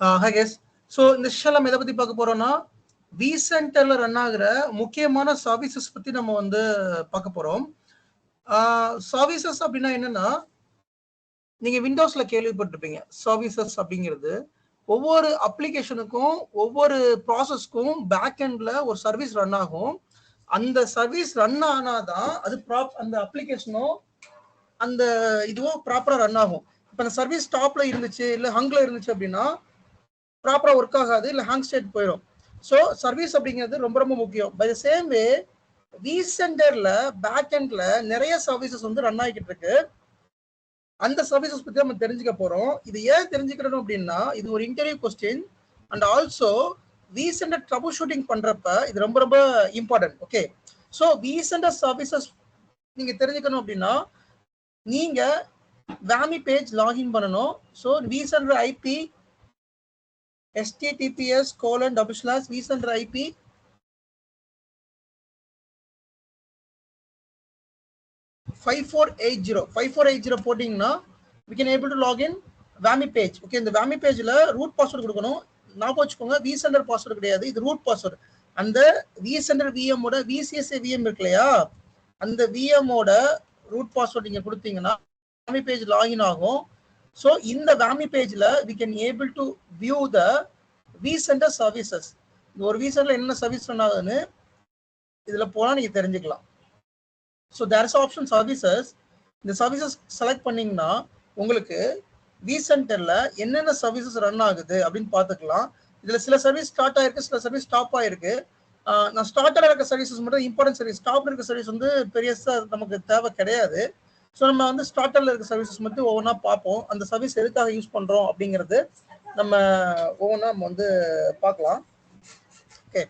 High guess so இந்த விஷயம் நம்ம எதை பத்தி பார்க்க போறோம்னா வி சென்டர்ல ரன் ஆகுற முக்கியமான சர்வீசஸ் பத்தி நம்ம வந்து பார்க்க போறோம். சர்வீசஸ் அப்படின்னா என்னன்னா நீங்க விண்டோஸ்ல கேள்விப்பட்டிருப்பீங்க. சர்வீசஸ் அப்படிங்கிறது ஒவ்வொரு அப்ளிகேஷனுக்கும் ஒவ்வொரு ப்ராசஸ்க்கும் பேக் எண்ட்ல ஒரு சர்வீஸ் ரன் ஆகும். அந்த சர்வீஸ் ரன் ஆனாதான் அது ப்ராப் அந்த அப்ளிகேஷனும் அந்த இதுவும் ப்ராப்பரா ரன் ஆகும். இப்போ அந்த சர்வீஸ் டாப்ல இருந்துச்சு இல்ல ஹங்ல இருந்துச்சு அப்படின்னா ப்ராப்பராக ஒர்க் ஆகாது இல்லை ஹேங் ஸ்டேட் போயிடும் ஸோ சர்வீஸ் அப்படிங்கிறது ரொம்ப ரொம்ப முக்கியம். By the same way V சென்டர்ல பேக் எண்ட்ல நிறைய சர்வீசஸ் வந்து ரன் ஆகிக்கிட்டு இருக்கு. அந்த சர்வீசஸ் பற்றி நம்ம தெரிஞ்சுக்க போகிறோம் இது ஏன் தெரிஞ்சுக்கணும் அப்படின்னா இது ஒரு interview question and also V center troubleshooting பண்ணுறப்ப இது ரொம்ப ரொம்ப important okay so V center services நீங்கள் தெரிஞ்சுக்கணும் அப்படின்னா நீங்கள் வேமி பேஜ் லாகின் பண்ணணும். So V center IP https colon double slash vcenter ip five four eight zero five four eight zero போட்டிங்கன்னா we can able to login VM page okay இந்த வேமி பேஜில் root password கொடுக்கணும். ஞாபகம் வச்சுக்கோங்க வி சென்டர் பாஸ்வேர்டு கிடையாது. இது root password அந்த vCenter விஎம்மோட விசிஎஸ்ஏ விஎம் இருக்கு இல்லையா? அந்த விஎம்மோட ரூட் பாஸ்வேர்டு நீங்கள் கொடுத்தீங்கன்னா வேமி பேஜ் லாகின் ஆகும். ஸோ இந்த வேமி பேஜில் we can able to view the vCenter services இந்த ஒரு வி என்ன சர்வீஸ் ரன் ஆகுதுன்னு இதில் போனால் நீங்கள் தெரிஞ்சுக்கலாம். ஸோ தேர்ஸ் ஆப்ஷன் சர்வீசஸ் இந்த சர்வீசஸ் செலக்ட் பண்ணீங்கன்னா உங்களுக்கு வி சென்டர்ல என்னென்ன சர்வீசஸ் ரன் ஆகுது அப்படின்னு பார்த்துக்கலாம். இதில் சில சர்வீஸ் ஸ்டார்ட் ஆயிருக்கு சில சர்வீஸ் ஸ்டாப் ஆயிருக்கு. நான் ஸ்டார்டர் இருக்க சர்வீசஸ் மட்டும் இம்பார்ட்டன்ட் சர்வீஸ் ஸ்டாப் இருக்க சர்வீஸ் வந்து பெரியசா நமக்கு தேவை கிடையாது. ஸோ நம்ம வந்து ஸ்டார்டர்ல இருக்க சர்வீசஸ் மட்டும் ஒவ்வொன்றா பார்ப்போம். அந்த சர்வீஸ் எதுக்காக யூஸ் பண்றோம் அப்படிங்கிறது நம்ம ஒவ்வொன்றா நம்ம வந்து பார்க்கலாம். ஓகே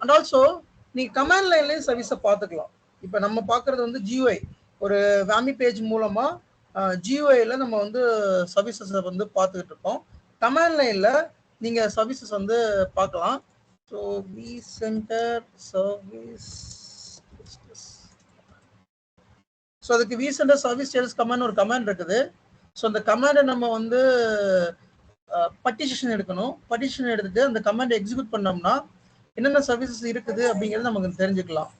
அண்ட் ஆல்சோ நீங்கள் கமாண்ட் லைன்லயும் சர்வீஸை பார்த்துக்கலாம். இப்போ நம்ம பார்க்கறது வந்து ஜியோஐ ஒரு வேமி பேஜ் மூலமா ஜியோஐல நம்ம வந்து சர்வீசஸை வந்து பார்த்துக்கிட்டு இருக்கோம். கமாண்ட் லைன்ல நீங்க சர்வீசஸ் வந்து பார்க்கலாம். So we centre service so அதுக்கு வி சர்வீஸ் சேல்ஸ் கமாண்ட் ஒரு கமாண்ட் இருக்குது. ஸோ அந்த கமாண்டை நம்ம வந்து பட்டிஷன் எடுக்கணும். பட்டிஷன் எடுத்துட்டு அந்த கமாண்டை எக்ஸிக்யூட் பண்ணோம்னா என்னென்ன சர்வீசஸ் இருக்குது அப்படிங்கிறது நமக்கு தெரிஞ்சுக்கலாம்.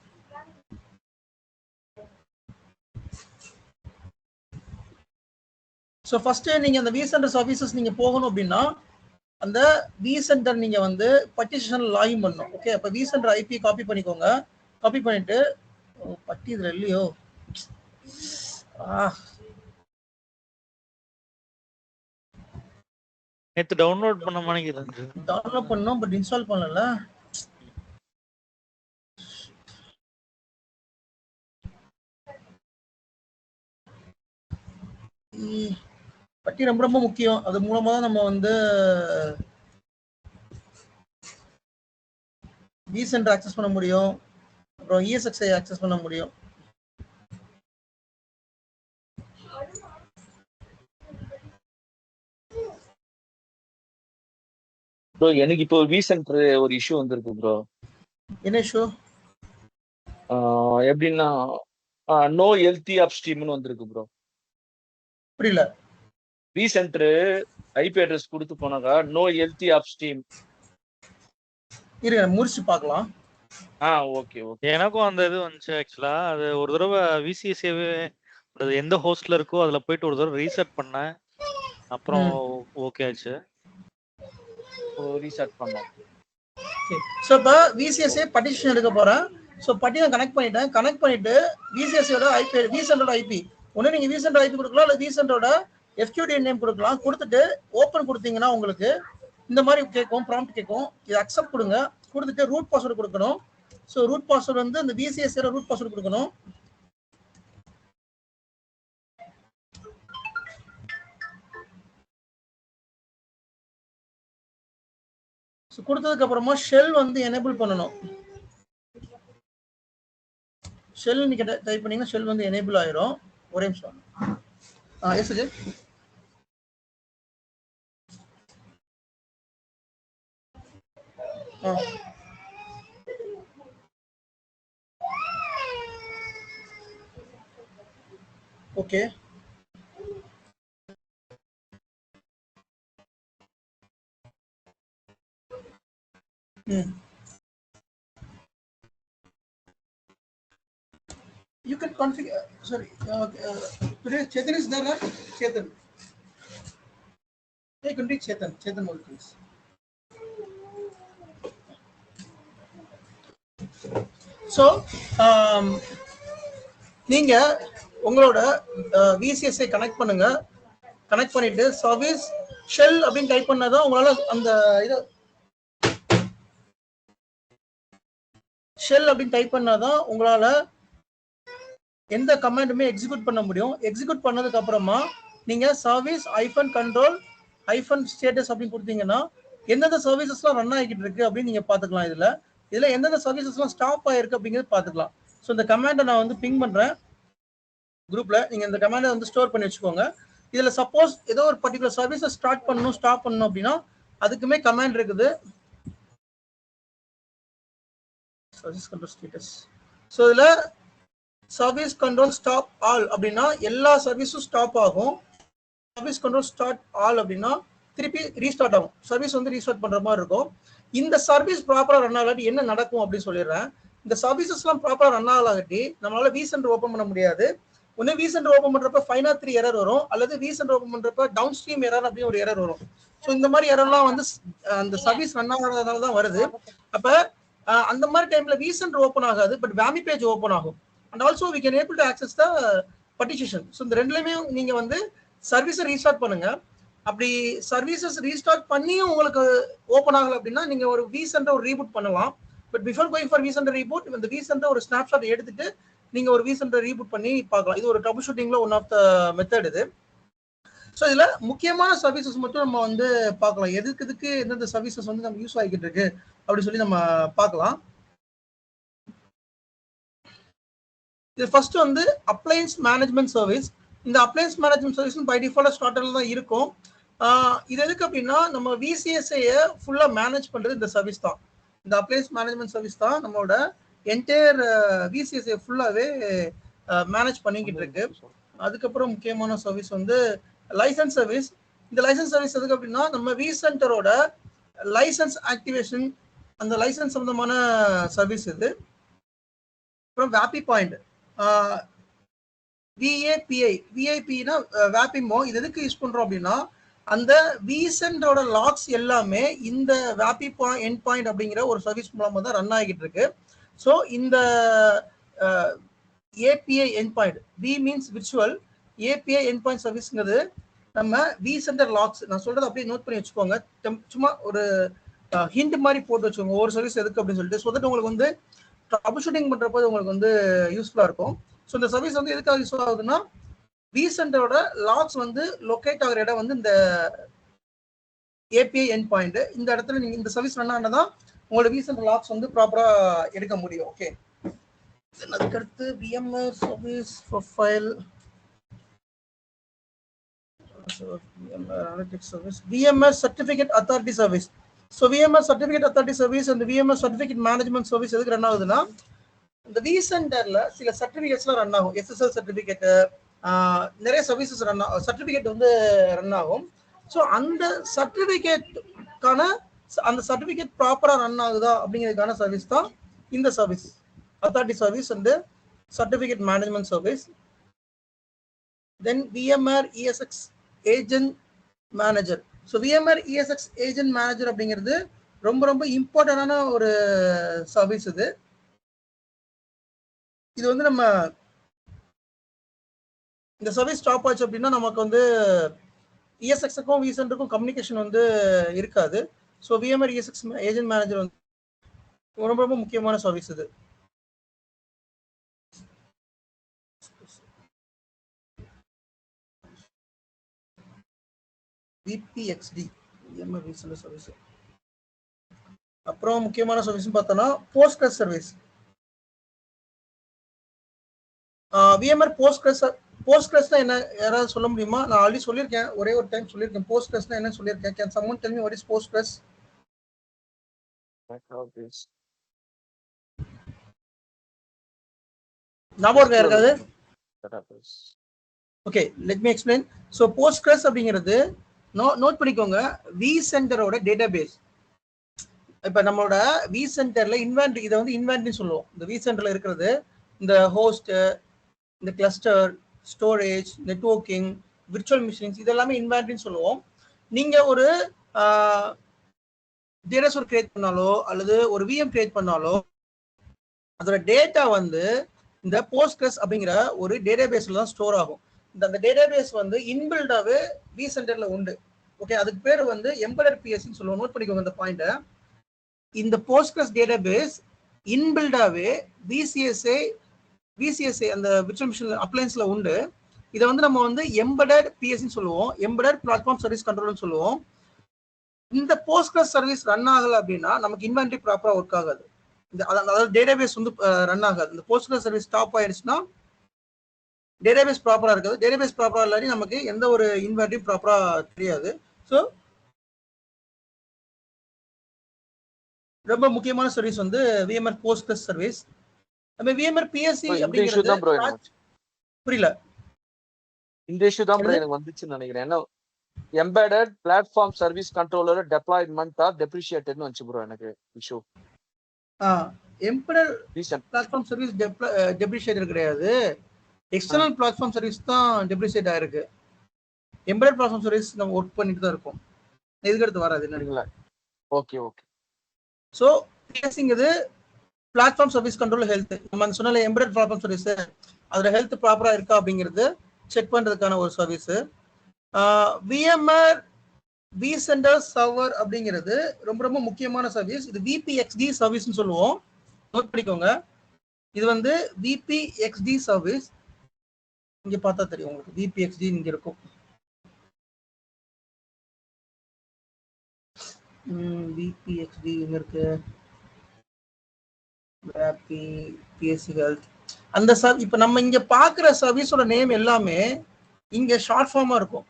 ஸோ ஃபர்ஸ்ட் நீங்க அந்த வி சர்வீசஸ் நீங்க போகணும் அப்படின்னா அந்த வி நீங்கள் நீங்க வந்து பட்டிஷன் லாகின் பண்ணணும். ஓகே அப்போ வி ஐபி காப்பி பண்ணிக்கோங்க. காப்பி பண்ணிட்டு பட்டி இதில் இல்லையோ? நேத்து டவுன்லோட் பண்ண மாட்டேங்கிறேன் டவுன்லோட் பண்ணோம் பட் இன்ஸ்டால் பண்ணல. பட்டி ரொம்ப ரொம்ப முக்கியம். அது மூலமா தான் நம்ம வந்து வி சென்டர் ஆக்சஸ் பண்ண முடியும். அப்புறம் இஎஸ்எக்ஸ்ஐ ஆக்சஸ் பண்ண முடியும். ப்ரோ எனக்கு இப்போ வி சென்டர் ஒரு இஷ்யூ வந்திருக்கு ப்ரோ என்ன இஷ்யூ எப்படின்னா நோ எல்டி அப் ஸ்ட்ரீம்னு வந்திருக்கு ப்ரோ புரியல. வி சென்டர் ஐபி அட்ரஸ் கொடுத்து போனாக்கா நோ எல்டி அப் ஸ்ட்ரீம் இருங்க முடிச்சு பார்க்கலாம். ஆ ஓகே ஓகே எனக்கும் அந்த இது வந்துச்சு ஆக்சுவலா அது ஒரு தடவை விசிஎஸ்ஏவே எந்த ஹோஸ்ட்ல இருக்கோ அதுல போயிட்டு ஒரு தடவை ரீசெட் பண்ணேன். அப்புறம் ஓகே ஆச்சு. ரீசெட் பண்ணோம். ஸோ இப்போ விசிஎஸ்ஏ பட்டிஷன் எடுக்க போறேன். ஸோ பட்டியலை கனெக்ட் பண்ணிட்டேன். கனெக்ட் பண்ணிட்டு விசிஎஸ்ஏட ஐபி விசென்டோட ஐபி ஒன்று நீங்கள் விசென்டோட ஐபி கொடுக்கலாம் இல்லை விசென்டோட எஃப்கியூடிஎன் நேம் கொடுக்கலாம். கொடுத்துட்டு ஓப்பன் கொடுத்தீங்கன்னா உங்களுக்கு இந்த மாதிரி கேட்கும் ப்ராம்ப்ட் கேட்கும். இது அக்செப்ட் கொடுங்க. கொடுத்துட்டு ரூட் பாஸ்வேர்டு கொடுக்கணும். ஸோ ரூட் பாஸ்வேர்டு வந்து இந்த விசிஎஸ்ஏட ரூட் பாஸ்வேர்டு கொடுக்கணும். ஸோ கொடுத்ததுக்கு அப்புறமா ஷெல் வந்து எனேபிள் பண்ணணும். ஷெல் நீங்க டைப் பண்ணீங்கன்னா ஷெல் வந்து எனேபிள் ஆயிரும். ஒரே நிமிஷம். ஆ yes ah. Okay You can configure. Sorry, uh, uh, today Chetan is there, right? Chetan. Hey, you can read Chetan. Chetan will please. So நீங்க உங்களோட விசிஎஸ்ஐ கனெக்ட் பண்ணுங்க கனெக்ட் பண்ணிட்டு சர்வீஸ் ஷெல் அப்படின்னு type பண்ணாதான் உங்களால அந்த இது ஷெல் அப்படின்னு டைப் பண்ணாதான் உங்களால எந்த கமாண்டுமே எக்ஸிக்யூட் பண்ண முடியும். எக்ஸிக்யூட் பண்ணதுக்கு அப்புறமா நீங்க சர்வீஸ் ஐஃபன் கண்ட்ரோல் ஐஃபன் ஸ்டேட்டஸ் அப்படின்னு கொடுத்தீங்கன்னா எந்தெந்த சர்வீசஸ்லாம் ரன் ஆகிட்டு இருக்கு அப்படின்னு நீங்க பாத்துக்கலாம் இதுல. இதுல எந்தெந்த சர்வீசஸ்லாம் ஸ்டாப் ஆயிருக்கு அப்படிங்கிறது பாத்துக்கலாம் ஸோ இந்த கமாண்டை நான் வந்து பிங் பண்றேன். குரூப்ல நீங்க இந்த கமாண்டை வந்து ஸ்டோர் பண்ணி வச்சுக்கோங்க. இதுல சப்போஸ் ஏதோ ஒரு பர்டிகுலர் சர்வீஸை ஸ்டார்ட் பண்ணணும் ஸ்டாப் பண்ணணும் அப்படின்னா அதுக்குமே கமாண்ட் இருக்குது. சர்வீஸ் கண்ட்ரோல் ஸ்டேட்டஸ் ஸோ இதில் சர்வீஸ் கண்ட்ரோல் ஸ்டாப் ஆல் அப்படின்னா எல்லா சர்வீஸும் ஸ்டாப் ஆகும். சர்வீஸ் கண்ட்ரோல் ஸ்டார்ட் ஆல் அப்படின்னா திருப்பி ரீஸ்டார்ட் ஆகும். சர்வீஸ் வந்து ரீஸ்டார்ட் பண்ற மாதிரி இருக்கும். இந்த சர்வீஸ் ப்ராப்பராக ரன் ஆகாட்டி என்ன நடக்கும் அப்படின்னு சொல்லிடுறேன். இந்த சர்வீசஸ்லாம் ப்ராப்பராக ரன் ஆகலாட்டி நம்மளால வி சென்டர் ஓப்பன் பண்ண முடியாது. ஒன்று வி சென்டர் ஓப்பன் பண்றப்ப ஃபைனா த்ரீ எரர் வரும். அல்லது வி சென்டர் ஓப்பன் பண்ணுறப்ப டவுன் ஸ்ட்ரீம் எரர் அப்படின்னு ஒரு எரர் வரும். ஸோ இந்த மாதிரி எரர்லாம் வந்து அந்த சர்வீஸ் ரன் ஆகாதனால தான் வருது. அப்போ அந்த மாதிரி டைம்ல ரீசன்ட் ஓப்பன் ஆகாது பட் வேமி பேஜ் ஓப்பன் ஆகும். And also we can able to access the partition so இந்த ரெண்டுலையுமே நீங்க வந்து சர்வீஸை ரீஸ்டார்ட் பண்ணுங்க. அப்படி சர்வீசஸ் ரீஸ்டார்ட் பண்ணியும் உங்களுக்கு ஓப்பன் ஆகல அப்படின்னா நீங்க ஒரு வி ஒரு ரீபூட் பண்ணலாம். But before going for V reboot இந்த வி ஒரு ஸ்னாப்ஷாட் எடுத்துட்டு நீங்க ஒரு வி ரீபூட் பண்ணி பார்க்கலாம். இது ஒரு ட்ரபிள் ஷூட்டிங்ல ஒன் ஆஃப் த மெத்தட் இது. ஸோ இதுல முக்கியமான சர்வீசஸ் மட்டும் நம்ம வந்து பார்க்கலாம். எதுக்கு எதுக்கு எந்தெந்த சர்வீசஸ் வந்து நம்ம யூஸ் ஆகிக்கிட்டு இருக்கு அப்படி சொல்லி நம்ம பார்க்கலாம். இது ஃபர்ஸ்ட் வந்து அப்ளையன்ஸ் மேனேஜ்மெண்ட் சர்வீஸ் இந்த appliance management service by default ஸ்டார்டர்ல தான் இருக்கும். இது எதுக்கு அப்படின்னா நம்ம விசிஎஸ்ஐய ஃபுல்லா மேனேஜ் பண்றது இந்த சர்வீஸ் தான். இந்த அப்ளையன்ஸ் மேனேஜ்மெண்ட் சர்வீஸ் தான் நம்மளோட என்டையர் விசிஎஸ்ஐ ஃபுல்லாவே மேனேஜ் பண்ணிக்கிட்டு இருக்கு. அதுக்கப்புறம் முக்கியமான சர்வீஸ் வந்து லைசன்ஸ் சர்வீஸ் இந்த லைசன்ஸ் சர்வீஸ் எதுக்கு அப்படின்னா நம்ம வி சென்டரோட லைசன்ஸ் ஆக்டிவேஷன் அந்த லைசன்ஸ் சம்மந்தமான சர்வீஸ் இது. அப்புறம் வேப்பி பாயிண்ட் விஏபிஐ விஐபினா வேப்பிமோ இது எதுக்கு யூஸ் பண்ணுறோம் அப்படின்னா அந்த விசென்டோட லாக்ஸ் எல்லாமே இந்த வேப்பி பாயிண்ட் என் பாயிண்ட் அப்படிங்கிற ஒரு சர்வீஸ் மூலமாக தான் ரன் ஆகிட்டு இருக்கு. ஸோ இந்த API endpoint v means virtual API endpoint சர்வீஸ்ங்கிறது நம்ம வி சென்டர் லாக்ஸ் நான் சொல்றது அப்படியே நோட் பண்ணி வச்சுக்கோங்க. சும்மா ஒரு ஹிண்ட் மாதிரி போட்டு வச்சுக்கோங்க. ஒவ்வொரு சர்வீஸ் எதுக்கு அப்படின்னு சொல்லிட்டு. ஸோ தட் உங்களுக்கு வந்து ட்ரபிள் ஷூட்டிங் பண்ணுறப்போ உங்களுக்கு வந்து யூஸ்ஃபுல்லாக இருக்கும். ஸோ இந்த சர்வீஸ் வந்து எதுக்காக யூஸ் ஆகுதுன்னா வி சென்டரோட லாக்ஸ் வந்து லொக்கேட் ஆகிற இடம் வந்து இந்த ஏபிஐ என் பாயிண்ட் இந்த இடத்துல நீங்கள் இந்த சர்வீஸ் ரன் தான் உங்களோட வி சென்டர் லாக்ஸ் வந்து ப்ராப்பராக எடுக்க முடியும். ஓகே அதுக்கடுத்து VMware service profile service VMS certificate authority service so VMS certificate authority service அந்த விஎம்எஸ் சர்டிஃபிகேட் மேனேஜ்மெண்ட் சர்வீஸ் எதுக்கு ரன் ஆகுதுன்னா இந்த வி சில சர்டிஃபிகேட்ஸ்லாம் ரன் ஆகும். எஸ்எஸ்எல் சர்டிஃபிகேட்டு நிறைய சர்வீசஸ் ரன் ஆகும் சர்டிஃபிகேட் வந்து ரன் ஆகும். ஸோ அந்த சர்டிஃபிகேட்டுக்கான அந்த சர்டிஃபிகேட் ப்ராப்பராக ரன் ஆகுதா அப்படிங்கிறதுக்கான சர்வீஸ் தான் இந்த service authority service and certificate management service then VMware ESX agent manager so VMware ESX agent manager அப்படிங்கிறது ரொம்ப ரொம்ப இம்பார்ட்டண்டான ஒரு சர்வீஸ் இது. இது வந்து நம்ம இந்த சர்வீஸ் ஸ்டாப் ஆச்சு அப்படின்னா நமக்கு வந்து இஎஸ்எக்ஸுக்கும் விசென்ட்டுக்கும் கம்யூனிகேஷன் வந்து இருக்காது. So VMware ESX agent manager வந்து ரொம்ப ரொம்ப முக்கியமான சர்வீஸ் இது. விபிஎக்ஸ்டி விஎம்ஆர் விசென்டர் சர்வீஸ் அப்புறம் முக்கியமான சர்வீஸ் பார்த்தோம்னா post service VMR Postgres போஸ்ட் கிரஸ்னா என்ன யாராவது சொல்ல முடியுமா? நான் ஆல்ரெடி சொல்லியிருக்கேன் ஒரே ஒரு டைம் சொல்லியிருக்கேன். போஸ்ட் கிரஸ்னா என்ன சொல்லியிருக்கேன். Can someone tell me what is Postgres ஞாபகம் okay let me explain so Postgres அப்படிங்கிறது நோ நோட் பண்ணிக்கோங்க. வி சென்டரோட டேட்டா பேஸ் இப்போ நம்மளோட வி சென்டர்ல இன்வென்ட்ரி இதை வந்து இன்வென்ட்ரி சொல்லுவோம். இந்த வி சென்டர்ல இருக்கிறது இந்த ஹோஸ்ட் இந்த cluster storage networking virtual machines இதெல்லாமே இன்வென்ட்ரின்னு சொல்லுவோம். நீங்க ஒரு டேட்டா ஸ்டோர் கிரியேட் பண்ணாலோ அல்லது ஒரு விஎம் கிரியேட் பண்ணாலோ அதோட டேட்டா வந்து இந்த போஸ்ட்கிரஸ் அப்படிங்கிற ஒரு டேட்டாபேஸ்ல தான் ஸ்டோர் ஆகும். இந்த அந்த டேட்டாபேஸ் வந்து இன்பில்டாவே பி சென்டர்ல உண்டு. ஓகே அதுக்கு பேர் வந்து எம்பலர் பிஎஸ்சின்னு சொல்லுவோம். நோட் பண்ணிக்கோங்க இந்த பாயிண்ட்டை இந்த போஸ்ட்கிரஸ் டேட்டாபேஸ் இன்பில்டாவே விசிஎஸ்ஏ விசிஎஸ்ஏ அந்த விர்ச்சுவல் மிஷின் அப்ளைன்ஸ்ல உண்டு. இதை வந்து நம்ம வந்து எம்படட் பிஎஸ்சின்னு சொல்லுவோம். எம்படட் பிளாட்ஃபார்ம் சர்வீஸ் கண்ட்ரோல்னு சொல்லுவோம். இந்த போஸ்ட்கிரஸ் சர்வீஸ் ரன் ஆகலை அப்படின்னா நமக்கு இன்வென்ட்ரி ப்ராப்பராக ஒர்க் ஆகாது. இந்த அதாவது அதாவது டேட்டாபேஸ் வந்து ரன் ஆகாது. இந்த போஸ்ட்கிரஸ் சர்வீஸ் ஸ்டாப் ஆயிடுச்சுன்னா டேட்டாபேஸ் ப்ராப்பரா இருக்காது. டேட்டாபேஸ் ப்ராப்பரா இல்லாட்டி நமக்கு எந்த ஒரு இன்வென்ட்ரி ப்ராப்பரா தெரியாது. ஸோ ரொம்ப முக்கியமான சர்வீஸ் வந்து விஎம்ஆர் போஸ்ட்கிரஸ் சர்வீஸ் நம்ம விஎம்ஆர் பிஎஸ்சி அப்படிங்கிறது புரியல. இந்த இஷ்யூ தான் ப்ரோ எனக்கு வந்துச்சுன்னு நினைக்கிறேன். என்ன embedded platform service controller deployment or டெப்ரிஷியேட்டட்னு வந்துச்சு ப்ரோ எனக்கு issue embedded recent platform service deprecate கிடையாது. எக்ஸ்டர்னல் பிளாட்ஃபார்ம் சர்வீஸ் தான் டெப்ரிஷியேட் ஆயிருக்கு. எம்படர் பிளாட்ஃபார்ம் சர்வீஸ் நம்ம ஒர்க் பண்ணிட்டு தான் இருக்கோம். இதுக்கு அடுத்து வராது என்ன ஓகே ஓகே ஸோ பிஎஸ்சிங்கிறது பிளாட்ஃபார்ம் சர்வீஸ் கண்ட்ரோல் ஹெல்த் நம்ம சொன்னால எம்படட் பிளாட்ஃபார்ம் சர்வீஸ் அதோட ஹெல்த் ப்ராப்பரா இருக்கா அப்படிங்கிறது செக் பண்றதுக்கான ஒரு service VMware vCenter server அப்படிங்கிறது ரொம்ப ரொம்ப முக்கியமான சர்வீஸ் இது விபிஎக்ஸ்டி சர்வீஸ்னு சொல்லுவோம். நோட் பண்ணிக்கோங்க. இது வந்து விபிஎக்ஸ்டி சர்வீஸ் இங்க பார்த்தா தெரியும் உங்களுக்கு. விபிஎக்ஸ்டி இங்க இருக்கும். விபிஎக்ஸ்டி இங்க இருக்கு? ஹாப்பி பிஎஸ்சி ஹெல்த் அந்த சர் இப்போ நம்ம இங்க பாக்குற சர்வீஸோட நேம் எல்லாமே இங்க ஷார்ட் ஃபார்மா இருக்கும்.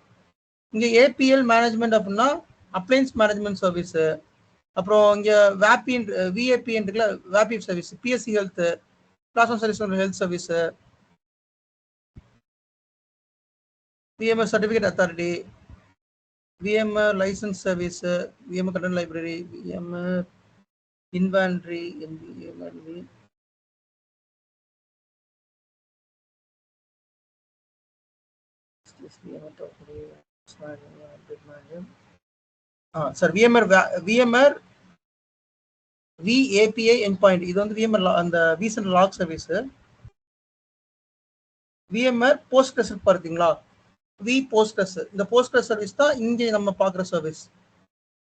இங்க ஏபிஎல் மேனேஜ்மெண்ட் அப்படின்னா அப்ளைன்ஸ் மேனேஜ்மெண்ட் சர்வீஸ் அப்புறம் இங்க வேப்பி விஏபி இருக்குல்ல VAPI service PSC health plasma service health service VMS certificate authority VMA licence service VMA content library VMA inventory எம்பிஎம்ஆர்வி sir VMware VMware VAPI endpoint இது வந்து VMR அந்த vision log service VMR post பார்த்தீங்களா? We posters இந்த poster service தான் இங்கே நம்ம பார்க்குற service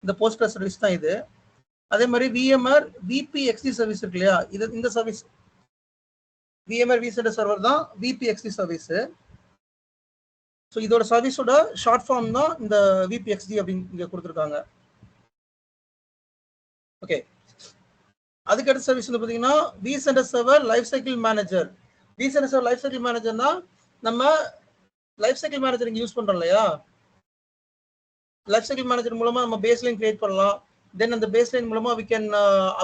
இந்த போஸ்டர் சர்வீஸ் தான் இது. அதே மாதிரி விஎம்ஆர் விபிஎக்ஸ்டி சர்வீஸ் இருக்கு இல்லையா? இது இந்த சர்வீஸ் விஎம்ஆர் விசென்டர் சர்வர் தான் விபிஎக்ஸ்டி சர்வீஸ் ஸோ இதோட சர்வீஸோட ஷார்ட் ஃபார்ம் தான் இந்த விபிஎக்ஸ்டி அப்படின்னு இங்கே கொடுத்துருக்காங்க. ஓகே அதுக்கு அடுத்த சர்வீஸ் வந்து பார்த்தீங்கன்னா vCenter server life cycle manager vCenter server life cycle மேனேஜர்னா நம்ம லைஃப் சைக்கிள் மேனேஜர் யூஸ் பண்ணுறோம் இல்லையா? லைஃப் சைக்கிள் மேனேஜர் மூலமா நம்ம பேஸ் லைன் கிரியேட் பண்ணலாம். தென் அந்த பேஸ் லைன் மூலமா வி கேன்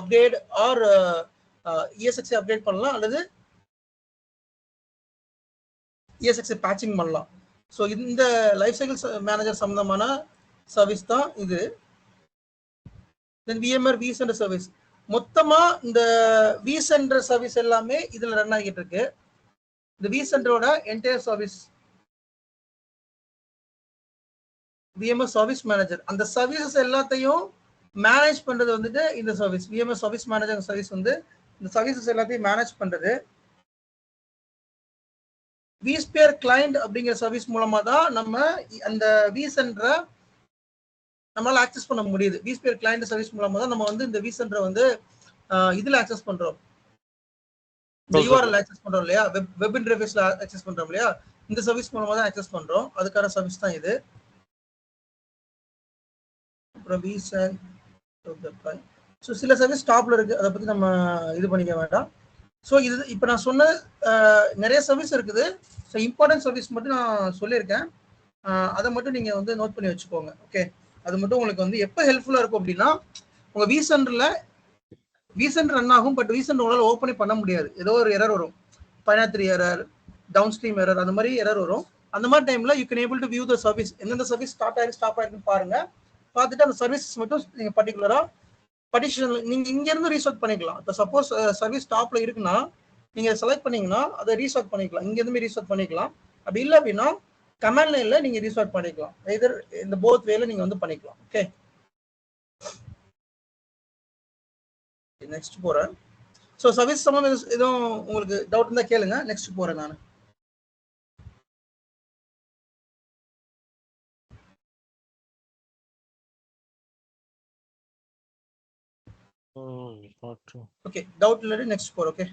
அப்டேட் ஆர் இஎஸ்எக்ஸை அப்டேட் பண்ணலாம் அல்லது இஎஸ்எக்ஸை பேட்சிங் பண்ணலாம். ஸோ இந்த லைஃப் சைக்கிள் மேனேஜர் சம்மந்தமான சர்வீஸ் தான் இது. Then VMR vCenter service மொத்தமா இந்த வி சென்டர் சர்வீஸ் எல்லாமே இதுல ரன் ஆகிட்டு இருக்கு. இந்த we சென்டரோட entire service VMS service manager அந்த சர்வீசஸ் எல்லாத்தையும் மேனேஜ் பண்றது வந்துட்டு இந்த service VMS service manager service வந்து இந்த சர்வீசஸ் எல்லாத்தையும் மேனேஜ் பண்றது. விஸ்பியர் கிளைண்ட் அப்படிங்கிற சர்வீஸ் மூலமா தான் நம்ம அந்த வி சென்டரை நம்மளால ஆக்சஸ் பண்ண முடியுது. விஸ்பியர் கிளைண்ட் சர்வீஸ் மூலமா தான் நம்ம வந்து இந்த வி சென்டரை வந்து இதுல ஆக்சஸ் Okay. யூஆர்எல் ஆக்சஸ் பண்றோம் இல்லையா? வெப் வெப் இன்டர்ஃபேஸ்ல ஆக்சஸ் பண்றோம் இல்லையா? இந்த சர்வீஸ் மூலமா தான் ஆக்சஸ் பண்றோம். அதுக்கான சர்வீஸ் தான் இது. அப்புறம் விசன் ஸோ சில சர்வீஸ் டாப்ல இருக்கு. அதை பத்தி நம்ம இது பண்ணிக்க வேண்டாம். ஸோ இது இப்போ நான் சொன்ன நிறைய சர்வீஸ் இருக்குது. ஸோ இம்பார்ட்டன்ட் சர்வீஸ் மட்டும் நான் சொல்லியிருக்கேன். அதை மட்டும் நீங்கள் வந்து நோட் பண்ணி வச்சுக்கோங்க. ஓகே அது மட்டும் உங்களுக்கு வந்து எப்போ ஹெல்ப்ஃபுல்லாக இருக்கும் அப்படின்னா உங்கள் வி வீசென்ட் ரன் ஆகும். பட் வீசென்ட் உங்களால் ஓப்பனே பண்ண முடியாது. ஏதோ ஒரு எரர் வரும். Five o three error downstream error அந்த மாதிரி எரர் வரும். அந்த மாதிரி டைமில் you can able to view the service எந்தெந்த சர்வீஸ் ஸ்டார்ட் ஆயிருக்கு ஸ்டாப் ஆயிருக்குன்னு பாருங்க. பார்த்துட்டு அந்த சர்வீசஸ் மட்டும் நீங்கள் பர்டிகுலராக பர்டிஷன் நீங்கள் இங்கேருந்து ரீசார்ட் ரீசர்ச் பண்ணிக்கலாம். இப்போ சப்போஸ் சர்வீஸ் டாப்பில் இருக்குன்னா நீங்கள் செலக்ட் பண்ணீங்கன்னா அதை ரீசர்ச் பண்ணிக்கலாம். இங்கேருந்து ரீசர்ச் பண்ணிக்கலாம். அப்படி இல்லை அப்படின்னா கமெண்ட் லைனில் நீங்கள் ரீசர்ச் பண்ணிக்கலாம். எதர் இந்த போத் வேல நீங்கள் வந்து பண்ணிக்கலாம். ஓகே நெக்ஸ்ட் போகிறேன் ஸோ சர்வீஸ் சம்மந்தம் எதுவும் உங்களுக்கு டவுட் இருந்தால் கேளுங்க. நெக்ஸ்ட் போகிறேன் நான். or true. Okay, doubt it next four. Okay.